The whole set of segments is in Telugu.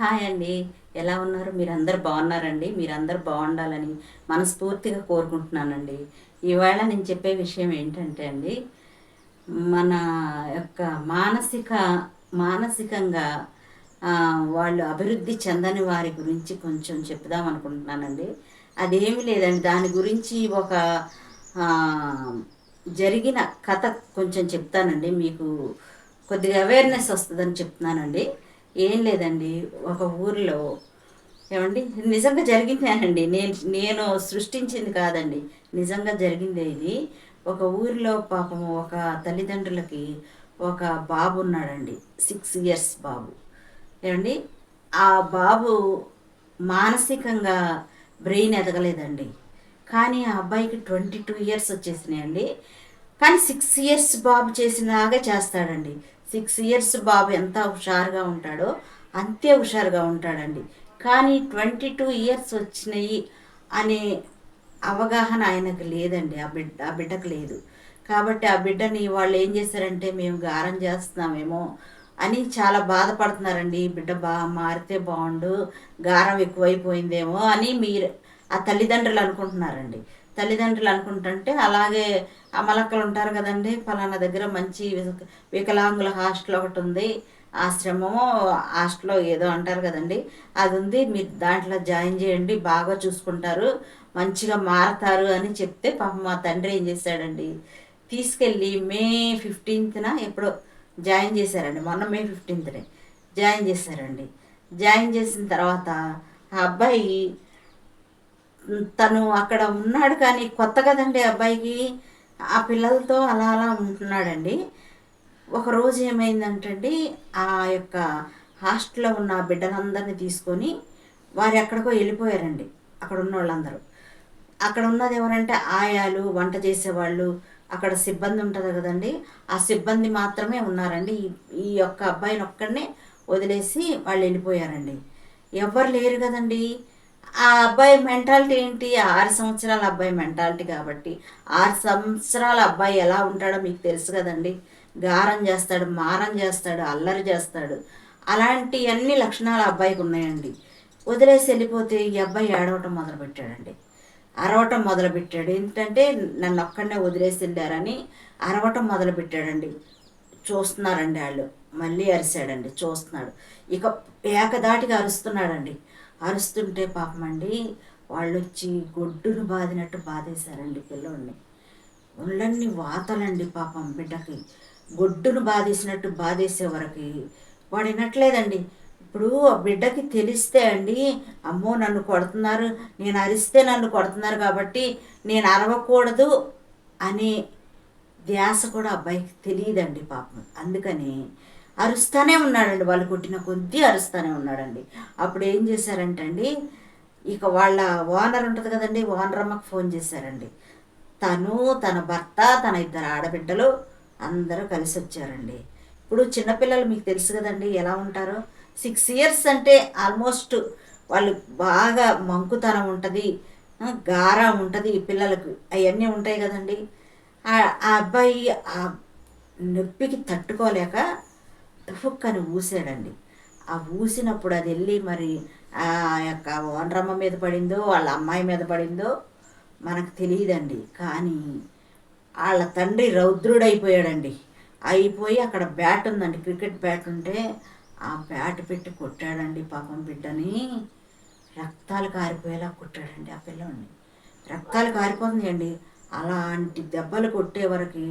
హాయ్ అండి. ఎలా ఉన్నారు? మీరందరు బాగున్నారండి? మీరందరూ బాగుండాలని మనస్ఫూర్తిగా కోరుకుంటున్నానండి. ఇవాళ నేను చెప్పే విషయం ఏంటంటే అండి మన యొక్క మానసిక మానసికంగా వాళ్ళు అభివృద్ధి చెందని వారి గురించి కొంచెం చెప్దాం అనుకుంటున్నానండి. అదేమి లేదండి. దాని గురించి ఒక జరిగిన కథ కొంచెం చెప్తానండి. మీకు కొద్దిగా అవేర్నెస్ వస్తుందని చెప్తున్నానండి. ఏం లేదండి. ఒక ఊరిలో ఏమండి? నిజంగా జరిగిందేనండి. నేను నేను సృష్టించింది కాదండి. నిజంగా జరిగిందే ఇది. ఒక ఊరిలో పాపం ఒక తల్లిదండ్రులకి ఒక బాబు ఉన్నాడండి. సిక్స్ ఇయర్స్ బాబు. ఏమండి? ఆ బాబు మానసికంగా బ్రెయిన్ ఎదగలేదండి. కానీ ఆ అబ్బాయికి ట్వంటీ టూ ఇయర్స్ వచ్చేసినాయండి. కానీ సిక్స్ ఇయర్స్ బాబు చేసినలాగా చేస్తాడండి. సిక్స్ ఇయర్స్ బాబు ఎంత హుషారుగా ఉంటాడో అంతే హుషారుగా ఉంటాడండి. కానీ ట్వంటీ టూ ఇయర్స్ వచ్చినాయి అనే అవగాహన ఆయనకు లేదండి. ఆ బిడ్డ ఆ బిడ్డకు లేదు. కాబట్టి ఆ బిడ్డని వాళ్ళు ఏం చేశారంటే మేము గారం చేస్తున్నామేమో అని చాలా బాధపడుతున్నారండి. బిడ్డ బా మారితే బాగుండు గారం ఎక్కువైపోయిందేమో అని మీరు ఆ తల్లిదండ్రులు అనుకుంటున్నారండి. తల్లిదండ్రులు అనుకుంటుంటే అలాగే అమలక్కలు ఉంటారు కదండి. ఫలానా దగ్గర మంచి వికలాంగుల హాస్టల్ ఒకటి ఉంది ఆశ్రమము హాస్టల్లో ఏదో అంటారు కదండి. అది ఉంది మీరు దాంట్లో జాయిన్ చేయండి. బాగా చూసుకుంటారు. మంచిగా మారతారు అని చెప్తే పాపం మా తండ్రి ఏం చేశాడండి తీసుకెళ్ళి మే ఫిఫ్టీన్త్న ఎప్పుడో జాయిన్ చేశారండి. మొన్న మే ఫిఫ్టీన్త్నే జాయిన్ చేశారండి. జాయిన్ చేసిన తర్వాత ఆ అబ్బాయి తను అక్కడ ఉన్నాడు కానీ కొత్త కదండి అబ్బాయికి. ఆ పిల్లలతో అలా అలా ఉంటున్నాడండి. ఒక రోజు ఏమైందంటండి ఆ యొక్క హాస్టల్లో ఉన్న బిడ్డలందరినీ తీసుకొని వారు ఎక్కడికో వెళ్ళిపోయారండి అక్కడ ఉన్న వాళ్ళందరూ అక్కడ ఉన్నది ఎవరంటే ఆయాలు వంట చేసేవాళ్ళు అక్కడ సిబ్బంది ఉంటుంది కదండి. ఆ సిబ్బంది మాత్రమే ఉన్నారండి. ఈ ఈ యొక్క అబ్బాయిని ఒక్కడనే వదిలేసి వాళ్ళు వెళ్ళిపోయారండి. ఎవరు లేరు కదండి. ఆ అబ్బాయి మెంటాలిటీ ఏంటి? ఆరు సంవత్సరాల అబ్బాయి మెంటాలిటీ కాబట్టి. ఆరు సంవత్సరాల అబ్బాయి ఎలా ఉంటాడో మీకు తెలుసు కదండి. గారం చేస్తాడు మారం చేస్తాడు అల్లరి చేస్తాడు. అలాంటి అన్ని లక్షణాలు అబ్బాయికి ఉన్నాయండి. వదిలేసి వెళ్ళిపోతే ఈ అబ్బాయి ఏడవటం మొదలుపెట్టాడండి. అరవటం మొదలుపెట్టాడు. ఏంటంటే నన్ను ఒక్కడనే వదిలేసి వెళ్ళారని అరవటం మొదలుపెట్టాడండి. చూస్తున్నారండి వాళ్ళు. మళ్ళీ అరిశాడండి. చూస్తున్నాడు. ఇక ఏకదాటిగా అరుస్తున్నాడండి. అరుస్తుంటే పాపం అండి వాళ్ళు వచ్చి గొడ్డును బాదినట్టు బాధేశారండి పిల్లోడిని. ఒళ్ళన్ని వాతలండి పాపం బిడ్డకి. గొడ్డును బాధేసినట్టు బాధేసే వరకు వాడు వినట్లేదండి. ఇప్పుడు ఆ బిడ్డకి తెలిస్తే అండి అమ్మో నన్ను కొడుతున్నారు నేను అరిస్తే నన్ను కొడుతున్నారు కాబట్టి నేను అరవకూడదు అనే ధ్యాస కూడా అబ్బాయికి తెలియదండి పాపం. అందుకని అరుస్తూనే ఉన్నాడండి. వాళ్ళు కొట్టిన కొద్దీ అరుస్తూనే ఉన్నాడండి. అప్పుడు ఏం చేశారంటే అండి ఇక వాళ్ళ ఓనర్ ఉంటుంది కదండి ఓనర్ అమ్మకు ఫోన్ చేశారండి. తను తన భర్త తన ఇద్దరు ఆడబిడ్డలు అందరూ కలిసి వచ్చారండి. ఇప్పుడు చిన్నపిల్లలు మీకు తెలుసు కదండి ఎలా ఉంటారో. సిక్స్ ఇయర్స్ అంటే ఆల్మోస్ట్ వాళ్ళు బాగా మంకుతనం ఉంటుంది గారా ఉంటుంది ఈ పిల్లలకు. అవన్నీ ఉంటాయి కదండి. ఆ అబ్బాయి ఆ నొప్పికి తట్టుకోలేక టుఫుక్కని ఊసాడండి ఆ ఊసినప్పుడు అది వెళ్ళి మరి ఆ యొక్క ఓనరమ్మ మీద పడిందో వాళ్ళ అమ్మాయి మీద పడిందో మనకు తెలియదండి. కానీ వాళ్ళ తండ్రి రౌద్రుడైపోయాడండి. అయిపోయి అక్కడ బ్యాట్ ఉందండి క్రికెట్ బ్యాట్ ఉంటే ఆ బ్యాట్ పెట్టి కొట్టాడండి పాపం బిడ్డని. రక్తాలు కారిపోయేలా కొట్టాడండి ఆ పిల్లవాడిని రక్తాలు కారిపోతున్నాయండి. అలాంటి దెబ్బలు కొట్టే వరకు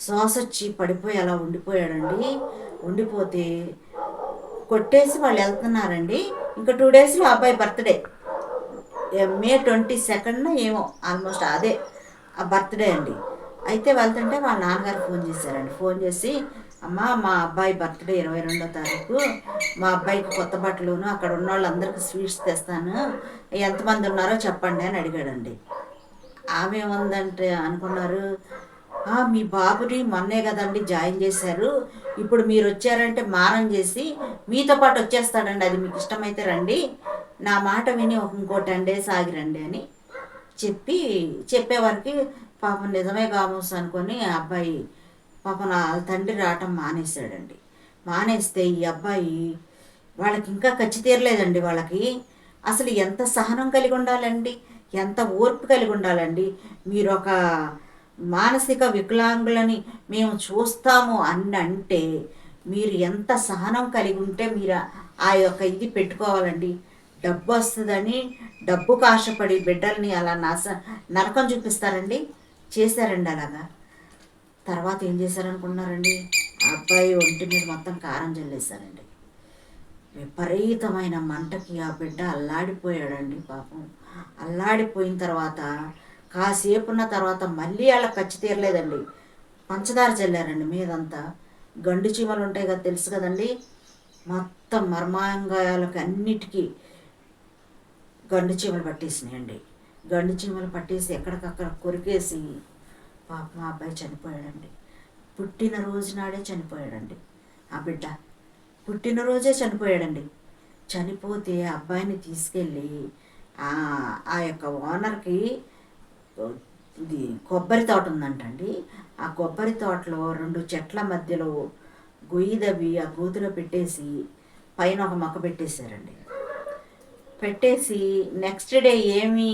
శ్వాసొచ్చి పడిపోయి అలా ఉండిపోయాడండి. ఉండిపోతే కొట్టేసి వాళ్ళు వెళ్తున్నారండి. ఇంకా టూ డేస్లో అబ్బాయి బర్త్డే మే ట్వంటీ సెకండ్ ఏమో ఆల్మోస్ట్ అదే ఆ బర్త్డే అండి. అయితే వెళ్తుంటే వాళ్ళ నాన్నగారు ఫోన్ చేశారండి. ఫోన్ చేసి అమ్మ మా అబ్బాయి బర్త్డే ఇరవై రెండో తారీఖు. మా అబ్బాయికి కొత్త బట్టలును అక్కడ ఉన్న వాళ్ళందరికీ స్వీట్స్ తెస్తాను. ఎంతమంది ఉన్నారో చెప్పండి అని అడిగాడండి. ఆమె ఏముందంటే అనుకున్నారు మీ బాబుని మొన్నే కదండి జాయిన్ చేశారు. ఇప్పుడు మీరు వచ్చారంటే మారం చేసి మీతో పాటు వచ్చేస్తాడండి. అది మీకు ఇష్టమైతే రండి. నా మాట విని ఇంకో టెన్ డేస్ ఆగి రండి అని చెప్పి చెప్పేవారికి పాపం నిజమే కామోస్ అనుకొని అబ్బాయి పాపం నా తండ్రి రావటం మానేశాడండి. మానేస్తే ఈ అబ్బాయి వాళ్ళకి ఇంకా ఖచ్చి తీరలేదండి వాళ్ళకి. అసలు ఎంత సహనం కలిగి ఉండాలండి? ఎంత ఓర్పు కలిగి ఉండాలండి? మీరు ఒక మానసిక వికలాంగులని మేము చూస్తాము అని అంటే మీరు ఎంత సహనం కలిగి ఉంటే మీరు ఆ యొక్క ఇది పెట్టుకోవాలండి. డబ్బు వస్తుందని డబ్బు కాశపడి బిడ్డల్ని అలా నాశ నరకం చూపిస్తారండి. చేశారండి అలాగా. తర్వాత ఏం చేశారనుకున్నారండి ఆ అబ్బాయి ఒంటి మీద మొత్తం కారం చల్లేశారండి. విపరీతమైన మంటకి ఆ బిడ్డ అల్లాడిపోయాడండి పాపం. అల్లాడిపోయిన తర్వాత కాసేపు ఉన్న తర్వాత మళ్ళీ వాళ్ళకి ఖర్చు తీరలేదండి. పంచదార చల్లారండి మీదంతా. గండు చీమలు ఉంటాయి కదా తెలుసు కదండి? మొత్తం మర్మాంగాయాలకు అన్నిటికీ గండు చీమలు పట్టేసినాయండి. గండు చీమలు పట్టేసి ఎక్కడికక్కడ కొరికేసి పాప మా అబ్బాయి చనిపోయాడండి. పుట్టిన రోజు నాడే చనిపోయాడండి. ఆ బిడ్డ పుట్టినరోజే చనిపోయాడండి. చనిపోతే అబ్బాయిని తీసుకెళ్ళి ఆ యొక్క ఓనర్కి ఇది కొబ్బరి తోట ఉందంటండి. ఆ కొబ్బరి తోటలో రెండు చెట్ల మధ్యలో గొయ్యి దవ్వి ఆ గోతులో పెట్టేసి పైన ఒక మొక్క పెట్టేశారండి. పెట్టేసి నెక్స్ట్ డే ఏమి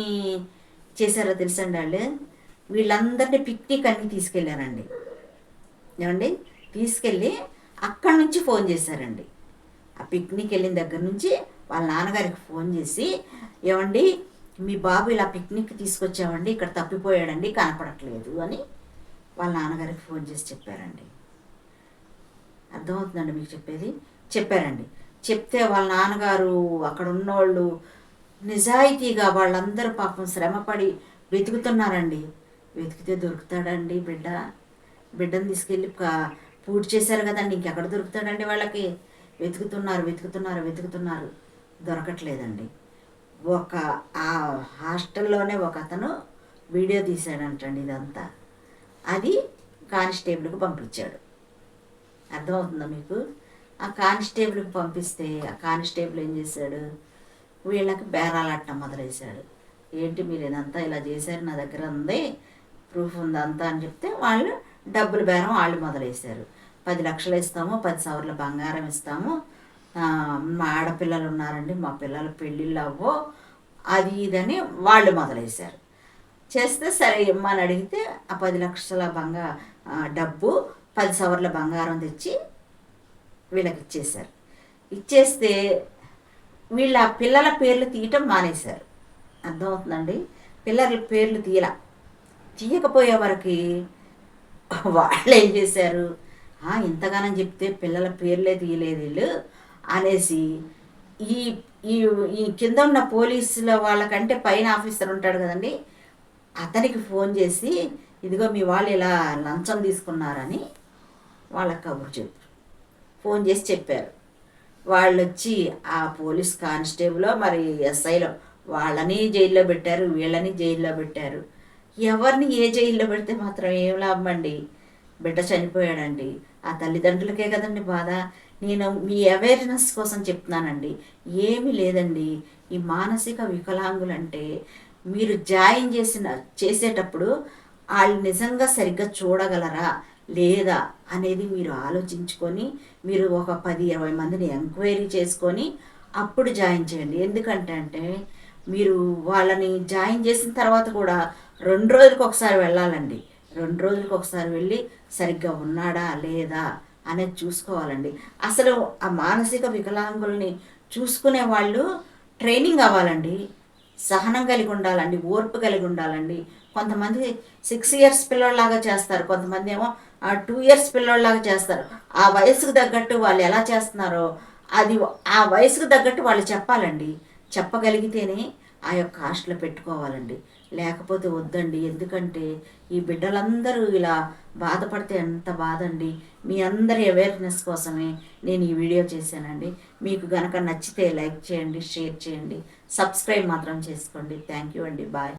చేశారో తెలుసండి వాళ్ళు? వీళ్ళందరినీ పిక్నిక్ అన్ని తీసుకెళ్ళారండి ఏమండి? తీసుకెళ్ళి అక్కడి నుంచి ఫోన్ చేశారండి. ఆ పిక్నిక్ వెళ్ళిన దగ్గర నుంచి వాళ్ళ నాన్నగారికి ఫోన్ చేసి ఏమండి మీ బాబు ఇలా పిక్నిక్ తీసుకొచ్చామండి ఇక్కడ తప్పిపోయాడండి కనపడట్లేదు అని వాళ్ళ నాన్నగారికి ఫోన్ చేసి చెప్పారండి. అర్థమవుతుందండి మీకు చెప్పేది? చెప్పారండి. చెప్తే వాళ్ళ నాన్నగారు అక్కడ ఉన్నోళ్ళు నిజాయితీగా వాళ్ళందరూ పాపం శ్రమపడి వెతుకుతున్నారండి. వెతికితే దొరుకుతాడండి బిడ్డ. బిడ్డను తీసుకెళ్ళి పూర్తి చేశారు కదండి ఇంకెక్కడ దొరుకుతాడండి వాళ్ళకి? వెతుకుతున్నారు వెతుకుతున్నారు వెతుకుతున్నారు. దొరకట్లేదండి. ఒక ఆ హాస్టల్లోనే ఒక అతను వీడియో తీశాడంటండి ఇదంతా. అది కానిస్టేబుల్కి పంపించాడు. అర్థమవుతుందా మీకు? ఆ కానిస్టేబుల్కి పంపిస్తే ఆ కానిస్టేబుల్ ఏం చేశాడు? వీళ్ళకి బేరాలట్టం మొదలేశాడు ఏంటి మీరు ఇదంతా ఇలా చేశారు? నా దగ్గర ఉంది ప్రూఫ్ ఉంది అంతా అని చెప్తే వాళ్ళు డబ్బులు బేరం వాళ్ళు మొదలేశారు పది లక్షలు ఇస్తాము పది సవర్ల బంగారం ఇస్తాము మా ఆడపిల్లలు ఉన్నారండి మా పిల్లల పెళ్ళిళ్ళు అవ్వో అది ఇదని వాళ్ళు మొదలేశారు. చేస్తే సరే ఇమ్మని అడిగితే ఆ పది లక్షల బంగా డబ్బు పది సవర్ల బంగారం తెచ్చి వీళ్ళకి ఇచ్చేశారు. ఇచ్చేస్తే వీళ్ళ పిల్లల పేర్లు తీయటం మానేశారు. అర్థమవుతుందండి? పిల్లల పేర్లు తీయల. తీయకపోయే వరకు వాళ్ళు ఏం చేశారు ఇంతగానం చెప్తే పిల్లల పేర్లే తీయలేదు వీళ్ళు. అనేసి ఈ ఈ ఈ కింద ఉన్న పోలీసుల వాళ్ళకంటే పైన ఆఫీసర్ ఉంటాడు కదండి అతనికి ఫోన్ చేసి ఇదిగో మీ వాళ్ళు ఇలా లంచం తీసుకున్నారని వాళ్ళకి కబురు చెప్పారు. ఫోన్ చేసి చెప్పారు. వాళ్ళు వచ్చి ఆ పోలీస్ కానిస్టేబుల్ మరి ఎస్ఐలో వాళ్ళని జైల్లో పెట్టారు వీళ్ళని జైల్లో పెట్టారు. ఎవరిని ఏ జైల్లో పెడితే మాత్రం ఏం లాభం అండి బిడ్డ చనిపోయాడండి. ఆ తల్లిదండ్రులకే కదండి బాధ. నేను మీ అవేర్నెస్ కోసం చెప్తున్నానండి. ఏమీ లేదండి. ఈ మానసిక వికలాంగులంటే మీరు జాయిన్ చేసిన చేసేటప్పుడు వాళ్ళు నిజంగా సరిగ్గా చూడగలరా లేదా అనేది మీరు ఆలోచించుకొని మీరు ఒక పది ఇరవై మందిని ఎంక్వైరీ చేసుకొని అప్పుడు జాయిన్ చేయండి. ఎందుకంటే అంటే మీరు వాళ్ళని జాయిన్ చేసిన తర్వాత కూడా రెండు రోజులకు ఒకసారి వెళ్ళాలండి. రెండు రోజులకు ఒకసారి వెళ్ళి సరిగ్గా ఉన్నాడా లేదా అనేది చూసుకోవాలండి. అసలు ఆ మానసిక వికలాంగుల్ని చూసుకునే వాళ్ళు ట్రైనింగ్ అవ్వాలండి. సహనం కలిగి ఉండాలండి ఓర్పు కలిగి ఉండాలండి. కొంతమంది సిక్స్ ఇయర్స్ పిల్లోళ్ళలాగా చేస్తారు కొంతమంది ఏమో టూ ఇయర్స్ పిల్లోళ్ళలాగా చేస్తారు. ఆ వయసుకు తగ్గట్టు వాళ్ళు ఎలా చేస్తున్నారో అది ఆ వయసుకు తగ్గట్టు వాళ్ళు చెప్పాలండి. చెప్పగలిగితేనే ఆ యొక్క హాస్టల్ పెట్టుకోవాలండి. లేకపోతే వద్దండి. ఎందుకంటే ఈ బిడ్డలందరూ ఇలా బాధపడితే ఎంత బాధ అండి మీ అందరి అవేర్నెస్ కోసమే నేను ఈ వీడియో చేశానండి. మీకు గనక నచ్చితే లైక్ చేయండి షేర్ చేయండి. సబ్స్క్రైబ్ మాత్రం చేసుకోండి. థ్యాంక్ యూ అండి. బాయ్.